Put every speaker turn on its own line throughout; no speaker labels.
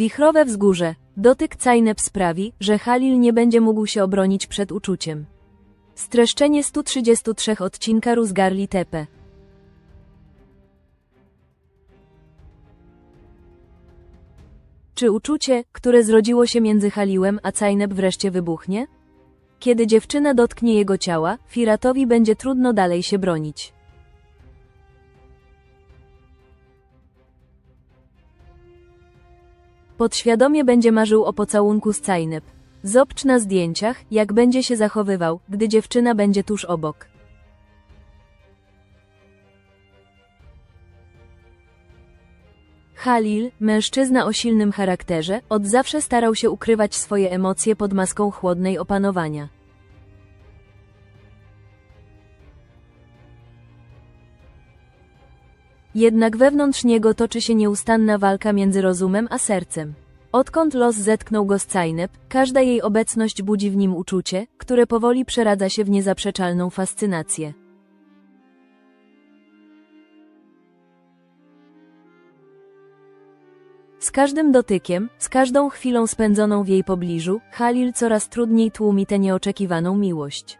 Wichrowe wzgórze. Dotyk Cajnep sprawi, że Halil nie będzie mógł się obronić przed uczuciem. Streszczenie 133 odcinka Ruzgarli Tepe. Czy uczucie, które zrodziło się między Haliłem a Cajnep wreszcie wybuchnie? Kiedy dziewczyna dotknie jego ciała, Firatowi będzie trudno dalej się bronić. Podświadomie będzie marzył o pocałunku z Cajnep. Zobacz na zdjęciach, jak będzie się zachowywał, gdy dziewczyna będzie tuż obok. Halil, mężczyzna o silnym charakterze, od zawsze starał się ukrywać swoje emocje pod maską chłodnej opanowania. Jednak wewnątrz niego toczy się nieustanna walka między rozumem a sercem. Odkąd los zetknął go z Cajnep, każda jej obecność budzi w nim uczucie, które powoli przeradza się w niezaprzeczalną fascynację. Z każdym dotykiem, z każdą chwilą spędzoną w jej pobliżu, Halil coraz trudniej tłumi tę nieoczekiwaną miłość.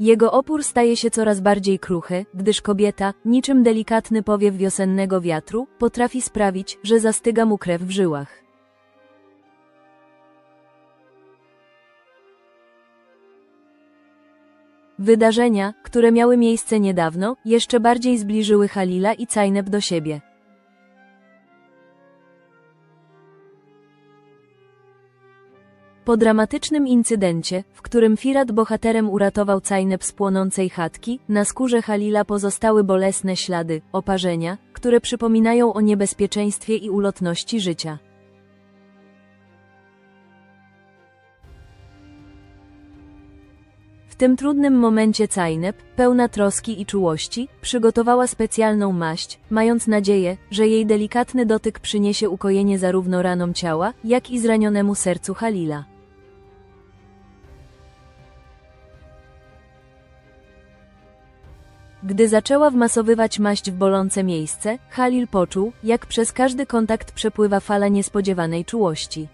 Jego opór staje się coraz bardziej kruchy, gdyż kobieta, niczym delikatny powiew wiosennego wiatru, potrafi sprawić, że zastyga mu krew w żyłach. Wydarzenia, które miały miejsce niedawno, jeszcze bardziej zbliżyły Halila i Cajnep do siebie. Po dramatycznym incydencie, w którym Firat bohaterem uratował Cajnep z płonącej chatki, na skórze Halila pozostały bolesne ślady, oparzenia, które przypominają o niebezpieczeństwie i ulotności życia. W tym trudnym momencie Cajnep, pełna troski i czułości, przygotowała specjalną maść, mając nadzieję, że jej delikatny dotyk przyniesie ukojenie zarówno ranom ciała, jak i zranionemu sercu Halila. Gdy zaczęła wmasowywać maść w bolące miejsce, Halil poczuł, jak przez każdy kontakt przepływa fala niespodziewanej czułości.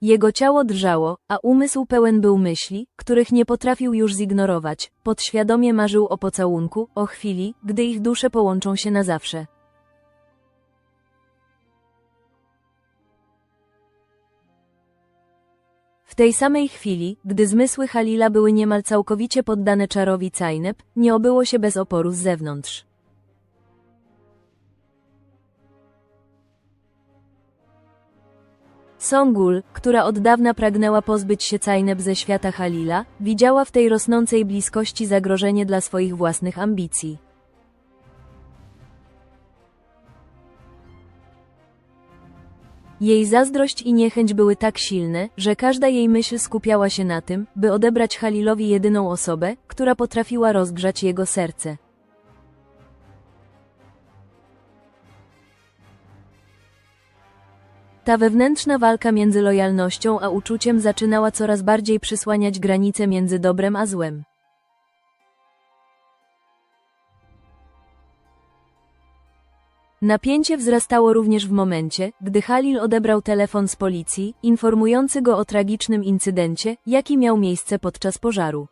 Jego ciało drżało, a umysł pełen był myśli, których nie potrafił już zignorować. Podświadomie marzył o pocałunku, o chwili, gdy ich dusze połączą się na zawsze. W tej samej chwili, gdy zmysły Halila były niemal całkowicie poddane czarowi Cajnep, nie obyło się bez oporu z zewnątrz. Songul, która od dawna pragnęła pozbyć się Cajnep ze świata Halila, widziała w tej rosnącej bliskości zagrożenie dla swoich własnych ambicji. Jej zazdrość i niechęć były tak silne, że każda jej myśl skupiała się na tym, by odebrać Halilowi jedyną osobę, która potrafiła rozgrzać jego serce. Ta wewnętrzna walka między lojalnością a uczuciem zaczynała coraz bardziej przysłaniać granice między dobrem a złem. Napięcie wzrastało również w momencie, gdy Halil odebrał telefon z policji, informujący go o tragicznym incydencie, jaki miał miejsce podczas pożaru.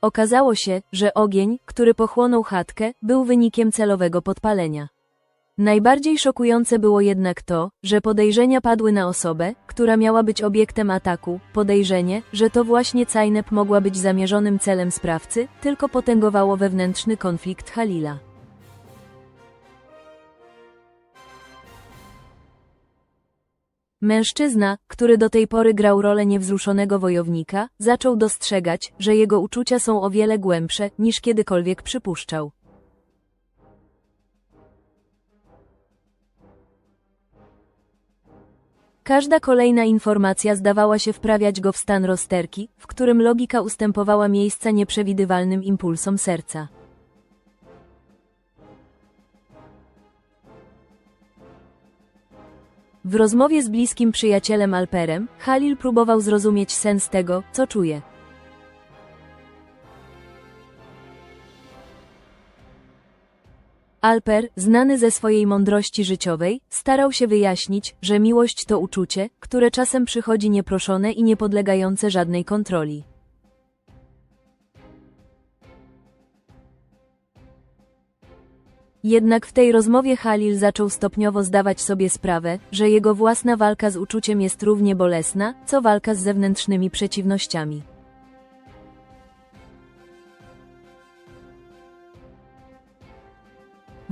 Okazało się, że ogień, który pochłonął chatkę, był wynikiem celowego podpalenia. Najbardziej szokujące było jednak to, że podejrzenia padły na osobę, która miała być obiektem ataku. Podejrzenie, że to właśnie Cajnep mogła być zamierzonym celem sprawcy, tylko potęgowało wewnętrzny konflikt Halila. Mężczyzna, który do tej pory grał rolę niewzruszonego wojownika, zaczął dostrzegać, że jego uczucia są o wiele głębsze, niż kiedykolwiek przypuszczał. Każda kolejna informacja zdawała się wprawiać go w stan rozterki, w którym logika ustępowała miejsca nieprzewidywalnym impulsom serca. W rozmowie z bliskim przyjacielem Alperem, Halil próbował zrozumieć sens tego, co czuje. Alper, znany ze swojej mądrości życiowej, starał się wyjaśnić, że miłość to uczucie, które czasem przychodzi nieproszone i niepodlegające żadnej kontroli. Jednak w tej rozmowie Halil zaczął stopniowo zdawać sobie sprawę, że jego własna walka z uczuciem jest równie bolesna, co walka z zewnętrznymi przeciwnościami.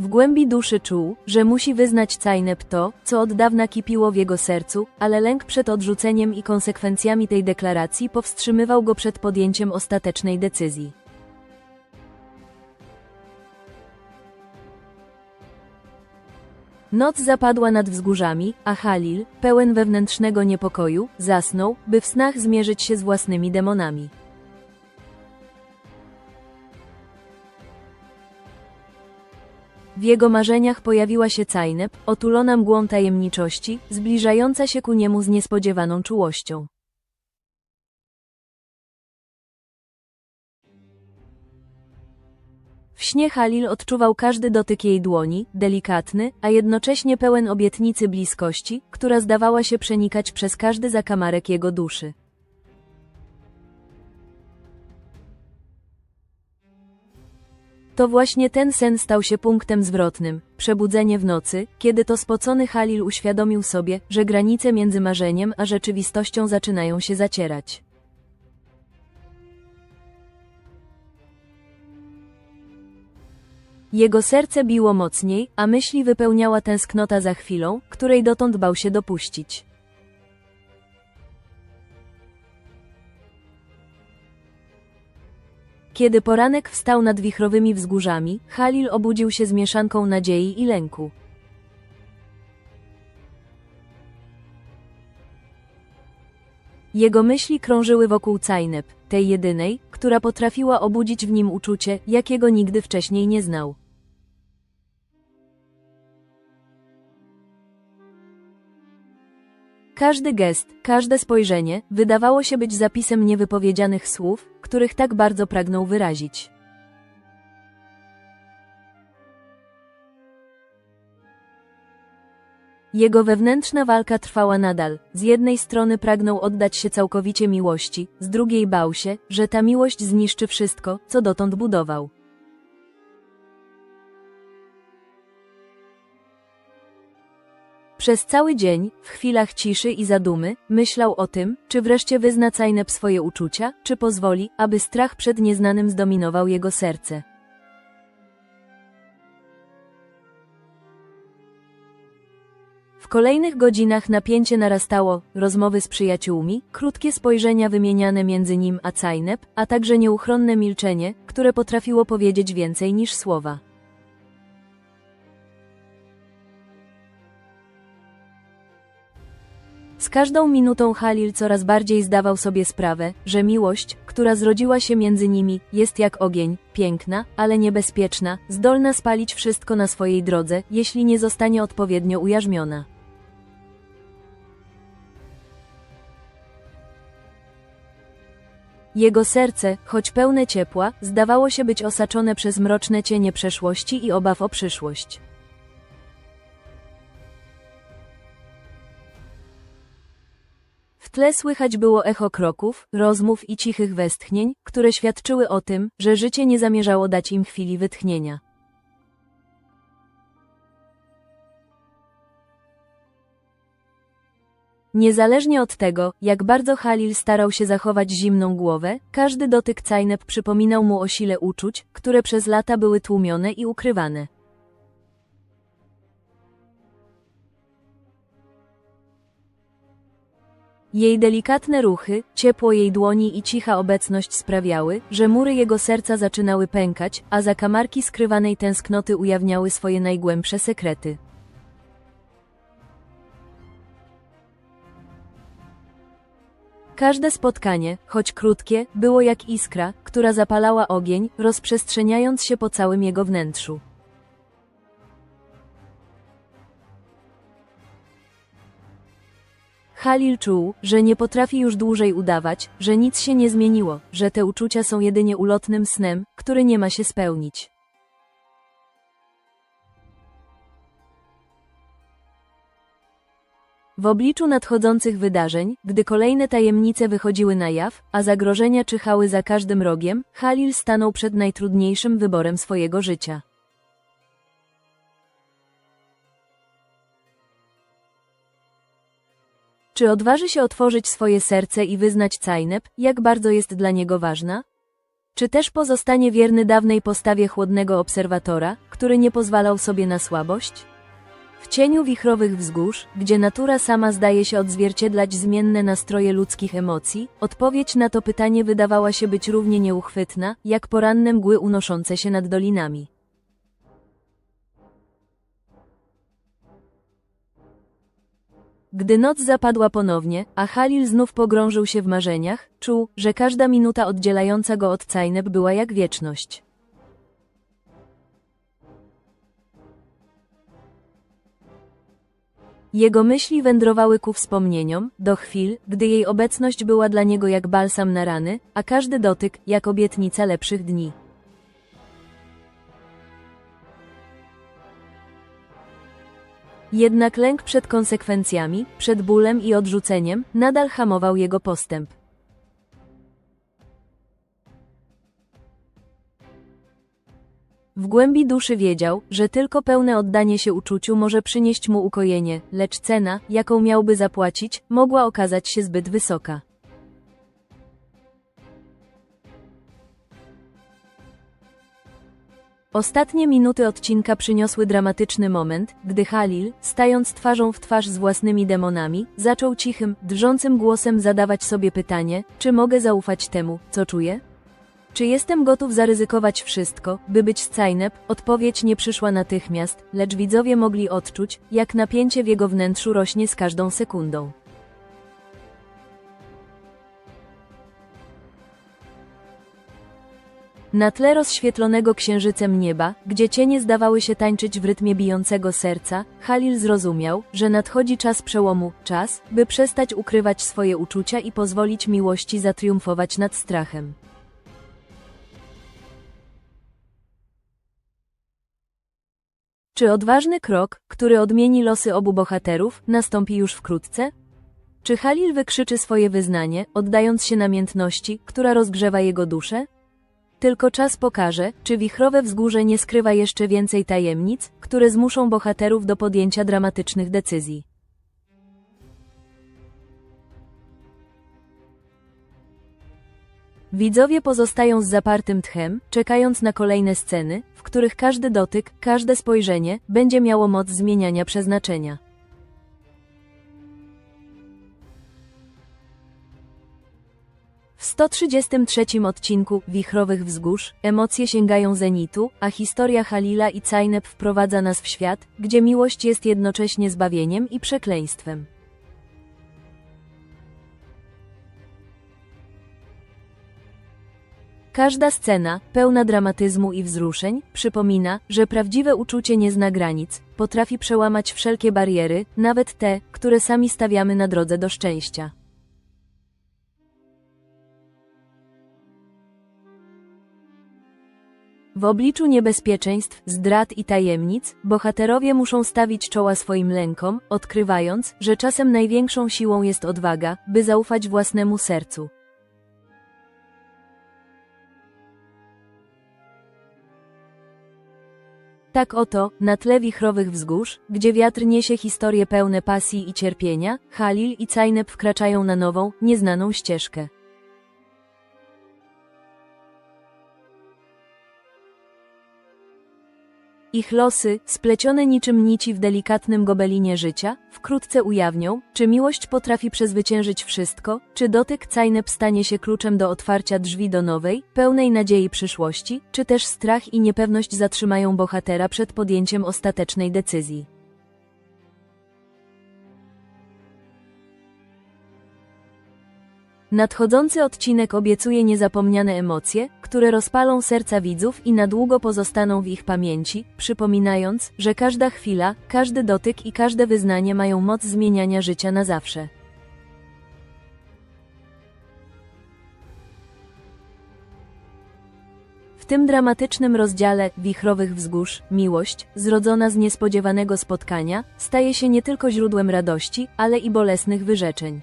W głębi duszy czuł, że musi wyznać Cajnep to, co od dawna kipiło w jego sercu, ale lęk przed odrzuceniem i konsekwencjami tej deklaracji powstrzymywał go przed podjęciem ostatecznej decyzji. Noc zapadła nad wzgórzami, a Halil, pełen wewnętrznego niepokoju, zasnął, by w snach zmierzyć się z własnymi demonami. W jego marzeniach pojawiła się Cajnep, otulona mgłą tajemniczości, zbliżająca się ku niemu z niespodziewaną czułością. W śnie Halil odczuwał każdy dotyk jej dłoni, delikatny, a jednocześnie pełen obietnicy bliskości, która zdawała się przenikać przez każdy zakamarek jego duszy. To właśnie ten sen stał się punktem zwrotnym, przebudzenie w nocy, kiedy to spocony Halil uświadomił sobie, że granice między marzeniem a rzeczywistością zaczynają się zacierać. Jego serce biło mocniej, a myśli wypełniała tęsknota za chwilą, której dotąd bał się dopuścić. Kiedy poranek wstał nad wichrowymi wzgórzami, Halil obudził się z mieszanką nadziei i lęku. Jego myśli krążyły wokół Cajnep, tej jedynej, która potrafiła obudzić w nim uczucie, jakiego nigdy wcześniej nie znał. Każdy gest, każde spojrzenie wydawało się być zapisem niewypowiedzianych słów, których tak bardzo pragnął wyrazić. Jego wewnętrzna walka trwała nadal. Z jednej strony pragnął oddać się całkowicie miłości, z drugiej bał się, że ta miłość zniszczy wszystko, co dotąd budował. Przez cały dzień, w chwilach ciszy i zadumy, myślał o tym, czy wreszcie wyzna Cajnep swoje uczucia, czy pozwoli, aby strach przed nieznanym zdominował jego serce. W kolejnych godzinach napięcie narastało, rozmowy z przyjaciółmi, krótkie spojrzenia wymieniane między nim a Cajnep, a także nieuchronne milczenie, które potrafiło powiedzieć więcej niż słowa. Z każdą minutą Halil coraz bardziej zdawał sobie sprawę, że miłość, która zrodziła się między nimi, jest jak ogień, piękna, ale niebezpieczna, zdolna spalić wszystko na swojej drodze, jeśli nie zostanie odpowiednio ujarzmiona. Jego serce, choć pełne ciepła, zdawało się być osaczone przez mroczne cienie przeszłości i obaw o przyszłość. W tle słychać było echo kroków, rozmów i cichych westchnień, które świadczyły o tym, że życie nie zamierzało dać im chwili wytchnienia. Niezależnie od tego, jak bardzo Halil starał się zachować zimną głowę, każdy dotyk Cajnep przypominał mu o sile uczuć, które przez lata były tłumione i ukrywane. Jej delikatne ruchy, ciepło jej dłoni i cicha obecność sprawiały, że mury jego serca zaczynały pękać, a zakamarki skrywanej tęsknoty ujawniały swoje najgłębsze sekrety. Każde spotkanie, choć krótkie, było jak iskra, która zapalała ogień, rozprzestrzeniając się po całym jego wnętrzu. Halil czuł, że nie potrafi już dłużej udawać, że nic się nie zmieniło, że te uczucia są jedynie ulotnym snem, który nie ma się spełnić. W obliczu nadchodzących wydarzeń, gdy kolejne tajemnice wychodziły na jaw, a zagrożenia czyhały za każdym rogiem, Halil stanął przed najtrudniejszym wyborem swojego życia. Czy odważy się otworzyć swoje serce i wyznać Cajnep, jak bardzo jest dla niego ważna? Czy też pozostanie wierny dawnej postawie chłodnego obserwatora, który nie pozwalał sobie na słabość? W cieniu wichrowych wzgórz, gdzie natura sama zdaje się odzwierciedlać zmienne nastroje ludzkich emocji, odpowiedź na to pytanie wydawała się być równie nieuchwytna, jak poranne mgły unoszące się nad dolinami. Gdy noc zapadła ponownie, a Halil znów pogrążył się w marzeniach, czuł, że każda minuta oddzielająca go od Cajneb była jak wieczność. Jego myśli wędrowały ku wspomnieniom, do chwil, gdy jej obecność była dla niego jak balsam na rany, a każdy dotyk jak obietnica lepszych dni. Jednak lęk przed konsekwencjami, przed bólem i odrzuceniem, nadal hamował jego postęp. W głębi duszy wiedział, że tylko pełne oddanie się uczuciu może przynieść mu ukojenie, lecz cena, jaką miałby zapłacić, mogła okazać się zbyt wysoka. Ostatnie minuty odcinka przyniosły dramatyczny moment, gdy Halil, stając twarzą w twarz z własnymi demonami, zaczął cichym, drżącym głosem zadawać sobie pytanie, czy mogę zaufać temu, co czuję? Czy jestem gotów zaryzykować wszystko, by być Scajnep? Odpowiedź nie przyszła natychmiast, lecz widzowie mogli odczuć, jak napięcie w jego wnętrzu rośnie z każdą sekundą. Na tle rozświetlonego księżycem nieba, gdzie cienie zdawały się tańczyć w rytmie bijącego serca, Halil zrozumiał, że nadchodzi czas przełomu, czas, by przestać ukrywać swoje uczucia i pozwolić miłości zatriumfować nad strachem. Czy odważny krok, który odmieni losy obu bohaterów, nastąpi już wkrótce? Czy Halil wykrzyczy swoje wyznanie, oddając się namiętności, która rozgrzewa jego duszę? Tylko czas pokaże, czy wichrowe wzgórze nie skrywa jeszcze więcej tajemnic, które zmuszą bohaterów do podjęcia dramatycznych decyzji. Widzowie pozostają z zapartym tchem, czekając na kolejne sceny, w których każdy dotyk, każde spojrzenie będzie miało moc zmieniania przeznaczenia. 133 odcinku Wichrowych Wzgórz emocje sięgają zenitu, a historia Halila i Cajnep wprowadza nas w świat, gdzie miłość jest jednocześnie zbawieniem i przekleństwem. Każda scena, pełna dramatyzmu i wzruszeń, przypomina, że prawdziwe uczucie nie zna granic, potrafi przełamać wszelkie bariery, nawet te, które sami stawiamy na drodze do szczęścia. W obliczu niebezpieczeństw, zdrad i tajemnic, bohaterowie muszą stawić czoła swoim lękom, odkrywając, że czasem największą siłą jest odwaga, by zaufać własnemu sercu. Tak oto, na tle wichrowych wzgórz, gdzie wiatr niesie historie pełne pasji i cierpienia, Halil i Cajnep wkraczają na nową, nieznaną ścieżkę. Ich losy, splecione niczym nici w delikatnym gobelinie życia, wkrótce ujawnią, czy miłość potrafi przezwyciężyć wszystko, czy dotyk Cajnep stanie się kluczem do otwarcia drzwi do nowej, pełnej nadziei przyszłości, czy też strach i niepewność zatrzymają bohatera przed podjęciem ostatecznej decyzji. Nadchodzący odcinek obiecuje niezapomniane emocje, które rozpalą serca widzów i na długo pozostaną w ich pamięci, przypominając, że każda chwila, każdy dotyk i każde wyznanie mają moc zmieniania życia na zawsze. W tym dramatycznym rozdziale Wichrowych Wzgórz miłość, zrodzona z niespodziewanego spotkania, staje się nie tylko źródłem radości, ale i bolesnych wyrzeczeń.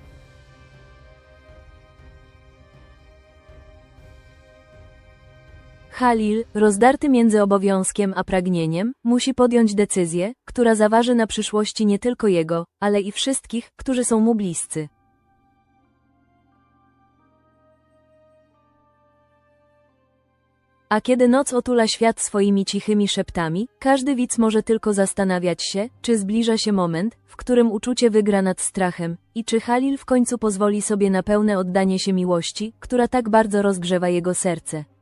Halil, rozdarty między obowiązkiem a pragnieniem, musi podjąć decyzję, która zaważy na przyszłości nie tylko jego, ale i wszystkich, którzy są mu bliscy. A kiedy noc otula świat swoimi cichymi szeptami, każdy widz może tylko zastanawiać się, czy zbliża się moment, w którym uczucie wygra nad strachem, i czy Halil w końcu pozwoli sobie na pełne oddanie się miłości, która tak bardzo rozgrzewa jego serce.